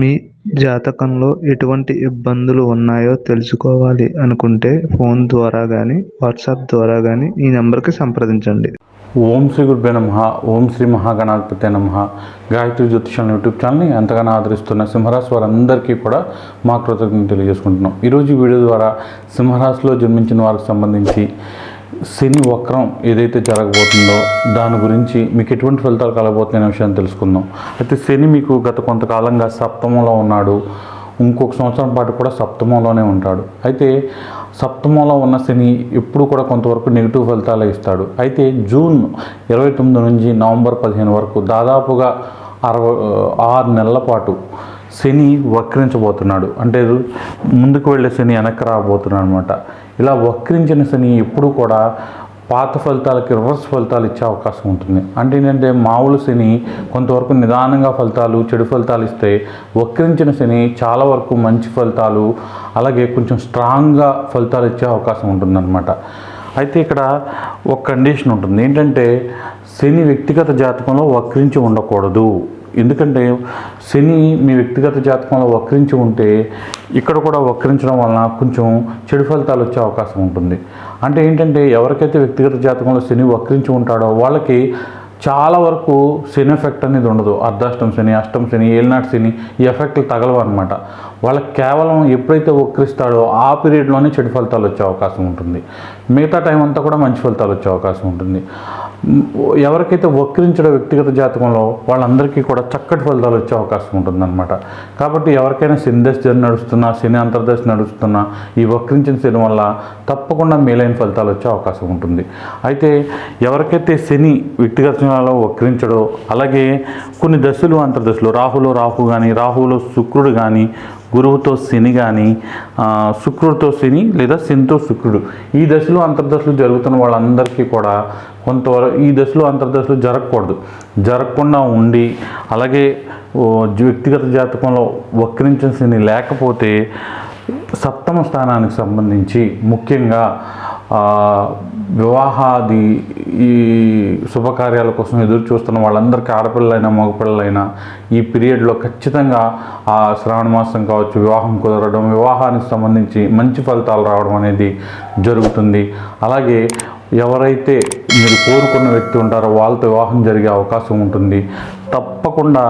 మీ జాతకంలో ఎటువంటి ఇబ్బందులు ఉన్నాయో తెలుసుకోవాలి అనుకుంటే ఫోన్ ద్వారా కానీ వాట్సాప్ ద్వారా కానీ ఈ నెంబర్కి సంప్రదించండి. ఓం శ్రీ గురుభ్య నమ. ఓం శ్రీ మహాగణాధిపతి నమ. గాయత్రి జ్యోతిషం యూట్యూబ్ ఛానల్ని ఎంతగానో ఆదరిస్తున్న సింహరాశి వారందరికీ కూడా మా కృతజ్ఞతలు తెలియజేసుకుంటున్నాం. ఈరోజు వీడియో ద్వారా సింహరాశిలో జన్మించిన వారికి సంబంధించి శని వక్రం ఏదైతే జరగబోతుందో దాని గురించి మీకు ఎటువంటి ఫలితాలు కలగబోతున్నాయనే విషయాన్ని తెలుసుకుందాం. అయితే శని మీకు గత కొంతకాలంగా సప్తమంలో ఉన్నాడు. ఇంకొక సంవత్సరం పాటు కూడా సప్తమంలోనే ఉంటాడు. అయితే సప్తమంలో ఉన్న శని ఎప్పుడు కూడా కొంతవరకు నెగిటివ్ ఫలితాలు ఇస్తాడు. అయితే జూన్ ఇరవై తొమ్మిది నుంచి నవంబర్ పదిహేను వరకు దాదాపుగా అరవై ఆరు నెలల పాటు శని వక్రించబోతున్నాడు. అంటే ముందుకు వెళ్ళే శని వెనక్కి రాబోతున్నాడు అనమాట ఇలా వక్రించిన శని ఎప్పుడు కూడా పాత ఫలితాలకి రివర్స్ ఫలితాలు ఇచ్చే అవకాశం ఉంటుంది. అంటే ఏంటంటే మామూలు శని కొంతవరకు నిదానంగా ఫలితాలు చెడు ఫలితాలు ఇస్తే వక్రించిన శని చాలా వరకు మంచి ఫలితాలు అలాగే కొంచెం స్ట్రాంగ్గా ఫలితాలు ఇచ్చే అవకాశం ఉంటుందన్నమాట. అయితే ఇక్కడ ఒక కండిషన్ ఉంటుంది. ఏంటంటే శని వ్యక్తిగత జాతకంలో వక్రించి ఉండకూడదు. ఎందుకంటే శని మీ వ్యక్తిగత జాతకంలో వక్రించి ఉంటే ఇక్కడ కూడా వక్రించడం వలన కొంచెం చెడు ఫలితాలు వచ్చే అవకాశం ఉంటుంది. అంటే ఏంటంటే ఎవరికైతే వ్యక్తిగత జాతకంలో శని వక్రించి ఉంటాడో వాళ్ళకి చాలా వరకు శని ఎఫెక్ట్ అనేది ఉండదు. అర్ధాష్టం శని అష్టం శని ఏలినాటి శని ఈ ఎఫెక్ట్లు తగలవు అనమాట వాళ్ళకి కేవలం ఎప్పుడైతే వక్రిస్తాడో ఆ పీరియడ్లోనే చెడు ఫలితాలు వచ్చే అవకాశం ఉంటుంది. మిగతా టైం అంతా కూడా మంచి ఫలితాలు వచ్చే అవకాశం ఉంటుంది. ఎవరికైతే వక్రించడం వ్యక్తిగత జాతకంలో వాళ్ళందరికీ కూడా చక్కటి ఫలితాలు వచ్చే అవకాశం ఉంటుందన్నమాట. కాబట్టి ఎవరికైనా శని దశ నడుస్తున్నా శని అంతర్దశ నడుస్తున్నా ఈ వక్రించిన శని వల్ల తప్పకుండా మేలైన ఫలితాలు వచ్చే అవకాశం ఉంటుంది. అయితే ఎవరికైతే శని వ్యక్తిగత వ్యక్తిగతంలో వక్రించడో అలాగే కొన్ని దశలు అంతర్దశలు రాహులో రాహు కానీ రాహులో శుక్రుడు కానీ గురువుతో శని కానీ శుక్రుడితో శని లేదా శనితో శుక్రుడు. ఈ దశలో అంతర్దశలు జరుగుతున్న వాళ్ళందరికీ కూడా కొంతవరకు ఈ దశలో అంతర్దశలు జరగకూడదు. జరగకుండా ఉండి అలాగే వ్యక్తిగత జాతకంలో వక్రించిన శని లేకపోతే సప్తమ స్థానానికి సంబంధించి ముఖ్యంగా వివాహాది ఈ శుభకార్యాల కోసం ఎదురు చూస్తున్న వాళ్ళందరికీ ఆడపిల్లలైనా మగపిల్లలైనా ఈ పీరియడ్లో ఖచ్చితంగా ఆ శ్రావణ మాసం కావచ్చు వివాహం కుదరడం వివాహానికి సంబంధించి మంచి ఫలితాలు రావడం అనేది జరుగుతుంది. అలాగే ఎవరైతే మీరు కోరుకున్న వ్యక్తి ఉంటారో వాళ్ళతో వివాహం జరిగే అవకాశం ఉంటుంది. తప్పకుండా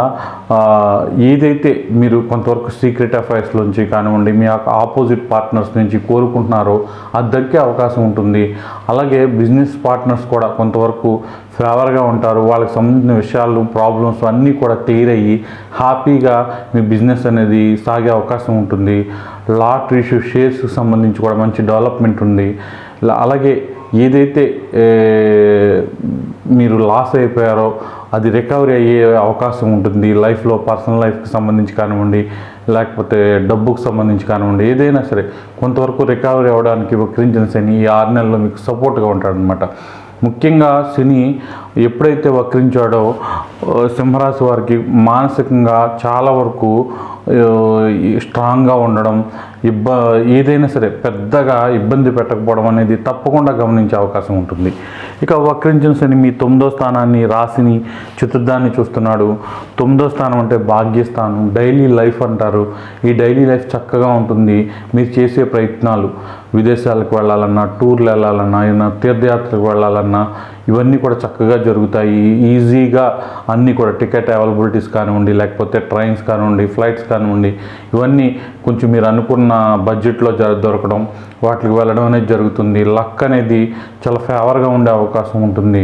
ఏదైతే మీరు కొంతవరకు సీక్రెట్ అఫైర్స్ నుంచి కానివ్వండి మీ ఆపోజిట్ పార్ట్నర్స్ నుంచి కోరుకుంటున్నారో అది దక్కే అవకాశం ఉంటుంది. అలాగే బిజినెస్ పార్ట్నర్స్ కూడా కొంతవరకు ఫేవర్గా ఉంటారు. వాళ్ళకి సంబంధించిన విషయాలు ప్రాబ్లమ్స్ అన్నీ కూడా క్లియర్ అయ్యి హ్యాపీగా మీ బిజినెస్ అనేది సాగే అవకాశం ఉంటుంది. లాట్ ఇష్యూ షేర్స్కి సంబంధించి కూడా మంచి డెవలప్మెంట్ ఉంది. అలాగే ఏదైతే మీరు లాస్ అయిపోయారో అది రికవరీ అయ్యే అవకాశం ఉంటుంది లైఫ్లో పర్సనల్ లైఫ్కి సంబంధించి కానివ్వండి లేకపోతే డబ్బుకు సంబంధించి కానివ్వండి ఏదైనా సరే కొంతవరకు రికవరీ అవ్వడానికి వక్రించిన శని ఈ ఆరు నెలల్లో మీకు సపోర్ట్గా ఉంటాడనమాట ముఖ్యంగా శని ఎప్పుడైతే వక్రించాడో సింహరాశి వారికి మానసికంగా చాలా వరకు స్ట్రాంగ్గా ఉండడం ఇబ్బ ఏదైనా సరే పెద్దగా ఇబ్బంది పెట్టకపోవడం అనేది తప్పకుండా గమనించే అవకాశం ఉంటుంది. ఇక వక్రించిన శని మీ తొమ్మిదో స్థానాన్ని రాశిని చతుర్థాన్ని చూస్తున్నాడు. తొమ్మిదో స్థానం అంటే భాగ్యస్థానం డైలీ లైఫ్ అంటారు. ఈ డైలీ లైఫ్ చక్కగా ఉంటుంది. మీరు చేసే ప్రయత్నాలు విదేశాలకు వెళ్ళాలన్నా టూర్లు వెళ్ళాలన్నా ఏదైనా తీర్థయాత్రకు వెళ్ళాలన్నా ఇవన్నీ కూడా చక్కగా జరుగుతాయి. ఈజీగా అన్నీ కూడా టికెట్ అవైలబిలిటీస్ కానివ్వండి లేకపోతే ట్రైన్స్ కానివ్వండి ఫ్లైట్స్ కానివ్వండి ఇవన్నీ కొంచెం మీరు అనుకున్న బడ్జెట్లో జ దొరకడం వాటికి వెళ్ళడం అనేది జరుగుతుంది. లక్ అనేది చాలా ఫేవర్గా ఉండే అవకాశం ఉంటుంది.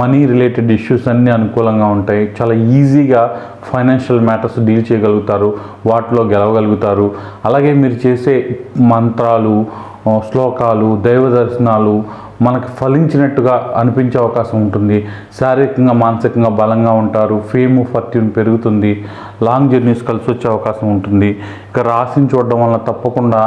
మనీ రిలేటెడ్ ఇష్యూస్ అన్నీ అనుకూలంగా ఉంటాయి. చాలా ఈజీగా ఫైనాన్షియల్ మ్యాటర్స్ డీల్ చేయగలుగుతారు వాటిలో గెలవగలుగుతారు. అలాగే మీరు చేసే మంత్రాలు శ్లోకాలు దైవ దర్శనాలు మనకు ఫలించినట్టుగా అనిపించే అవకాశం ఉంటుంది. శారీరకంగా మానసికంగా బలంగా ఉంటారు. ఫేమ్ ఫర్ట్యూన్ పెరుగుతుంది. లాంగ్ జర్నీస్ కలిసి వచ్చే అవకాశం ఉంటుంది. ఇక రాసిని చూడడం వల్ల తప్పకుండా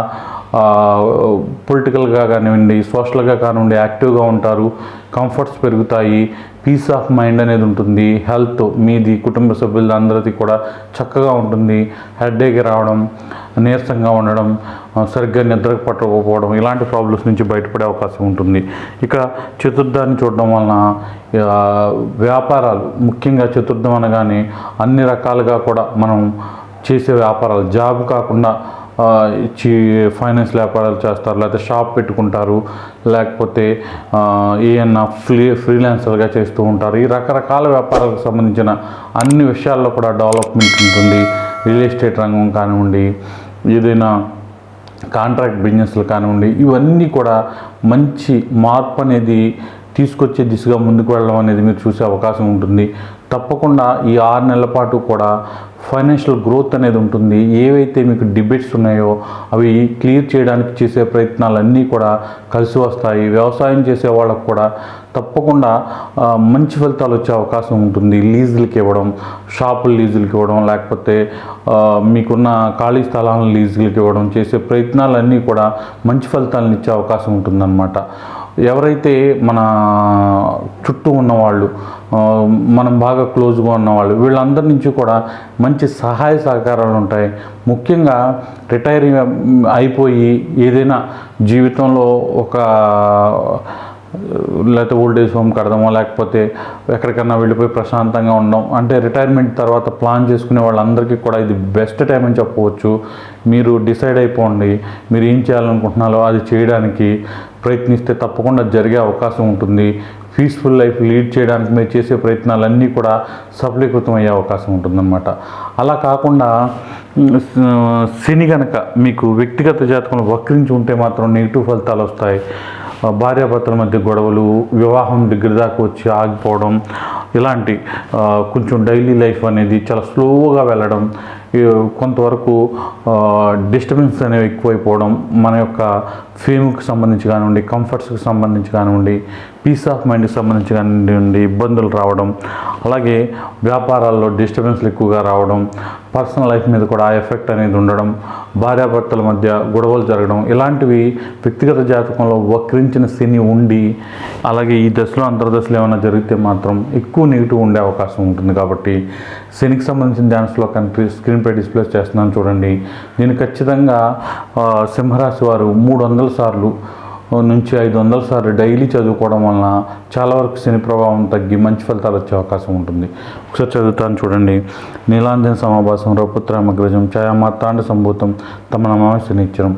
పొలిటికల్గా కానివ్వండి సోషల్గా కానివ్వండి యాక్టివ్గా ఉంటారు. కంఫర్ట్స్ పెరుగుతాయి. పీస్ ఆఫ్ మైండ్ అనేది ఉంటుంది. హెల్త్ మీది కుటుంబ సభ్యులందరిది కూడా చక్కగా ఉంటుంది. హెడ్ఏక్ రావడం నీరసంగా ఉండడం సరిగ్గా నిద్ర పట్టకపోవడం ఇలాంటి ప్రాబ్లమ్స్ నుంచి బయటపడే అవకాశం ఉంటుంది. ఇక చతుర్థాన్ని చూడడం వలన వ్యాపారాలు ముఖ్యంగా చతుర్థం అనగానే అన్ని రకాలుగా కూడా మనం చేసే వ్యాపారాలు. జాబ్ కాకుండా ఇచ్చి ఫైనాన్స్ వ్యాపారాలు చేస్తారు లేకపోతే షాప్ పెట్టుకుంటారు లేకపోతే ఏమన్నా ఫ్రీ ఫ్రీలాన్సర్గా చేస్తూ ఉంటారు. ఈ రకరకాల వ్యాపారాలకు సంబంధించిన అన్ని విషయాల్లో కూడా డెవలప్మెంట్ ఉంటుంది. రియల్ ఎస్టేట్ రంగం కానివ్వండి ఏదైనా కాంట్రాక్ట్ బిజినెస్లు కానివ్వండి ఇవన్నీ కూడా మంచి మార్పు అనేది తీసుకొచ్చే దిశగా ముందుకు వెళ్ళడం అనేది మీరు చూసే అవకాశం ఉంటుంది. తప్పకుండా ఈ ఆరు నెలల పాటు కూడా ఫైనాన్షియల్ గ్రోత్ అనేది ఉంటుంది. ఏవైతే మీకు డిబేట్స్ ఉన్నాయో అవి క్లియర్ చేయడానికి చేసే ప్రయత్నాలన్నీ కూడా కలిసి వస్తాయి. వ్యవసాయం చేసే వాళ్ళకు కూడా తప్పకుండా మంచి ఫలితాలు వచ్చే అవకాశం ఉంటుంది. లీజులకి ఇవ్వడం షాపులు లీజులకి ఇవ్వడం లేకపోతే మీకున్న ఖాళీ స్థలాలను లీజులకి ఇవ్వడం చేసే ప్రయత్నాలన్నీ కూడా మంచి ఫలితాలను ఇచ్చే అవకాశం ఉంటుందన్నమాట. ఎవరైతే మన చుట్టూ ఉన్నవాళ్ళు మనం బాగా క్లోజ్గా ఉన్నవాళ్ళు వీళ్ళందరి నుంచి కూడా మంచి సహాయ సహకారాలు ఉంటాయి. ముఖ్యంగా రిటైర్ అయిపోయి ఏదైనా జీవితంలో ఒక లేకపోతే ఓల్డ్ ఏజ్ హోమ్ కడదామో లేకపోతే ఎక్కడికన్నా వెళ్ళిపోయి ప్రశాంతంగా ఉండడం అంటే రిటైర్మెంట్ తర్వాత ప్లాన్ చేసుకునే వాళ్ళందరికీ కూడా ఇది బెస్ట్ టైం అని చెప్పవచ్చు. మీరు డిసైడ్ అయిపోండి మీరు ఏం చేయాలనుకుంటున్నారో అది చేయడానికి ప్రయత్నిస్తే తప్పకుండా జరిగే అవకాశం ఉంటుంది. పీస్ఫుల్ లైఫ్ లీడ్ చేయడానికి మీరు చేసే ప్రయత్నాలన్నీ కూడా సఫలీకృతం అయ్యే అవకాశం ఉంటుందన్నమాట. అలా కాకుండా శని గనక మీకు వ్యక్తిగత జాతకంలో వక్రించి ఉంటే మాత్రం నెగిటివ్ ఫలితాలు వస్తాయి. భార్యాభర్తల మధ్య గొడవలు వివాహం దగ్గర దాకా వచ్చి ఆగిపోవడం ఇలాంటి కొంచెం డైలీ లైఫ్ అనేది చాలా స్లోగా వెళ్ళడం కొంతవరకు డిస్టర్బెన్స్ అనేవి ఎక్కువైపోవడం మన యొక్క ఫేమ్కి సంబంధించి కానివ్వండి కంఫర్ట్స్కి సంబంధించి కానివ్వండి పీస్ ఆఫ్ మైండ్కి సంబంధించి కానివ్వండి ఇబ్బందులు రావడం అలాగే వ్యాపారాల్లో డిస్టర్బెన్స్లు ఎక్కువగా రావడం పర్సనల్ లైఫ్ మీద కూడా ఆ ఎఫెక్ట్ అనేది ఉండడం భార్యాభర్తల మధ్య గొడవలు జరగడం ఇలాంటివి వ్యక్తిగత జాతకంలో వక్రించిన శని ఉండి అలాగే ఈ దశలో అంతర్దశలు ఏమైనా జరిగితే మాత్రం ఎక్కువ నెగిటివ్ ఉండే అవకాశం ఉంటుంది కాబట్టి శనికి సంబంధించిన డ్యాన్స్లో కంట్రీ స్క్రీన్పై డిస్ప్లే చేస్తున్నాను చూడండి. నేను ఖచ్చితంగా సింహరాశి వారు మూడు వందల సార్లు నుంచి ఐదు వందల సార్లు డైలీ చదువుకోవడం వలన చాలా వరకు శని ప్రభావం తగ్గి మంచి ఫలితాలు వచ్చే అవకాశం ఉంటుంది. ఒకసారి చదువుతాను చూడండి. నీలాంజన సమాభాసం రఘుపుత్రామగ్రజం ఛాయామాతాండ సంభూతం తమ నమామి శనిచ్చరం.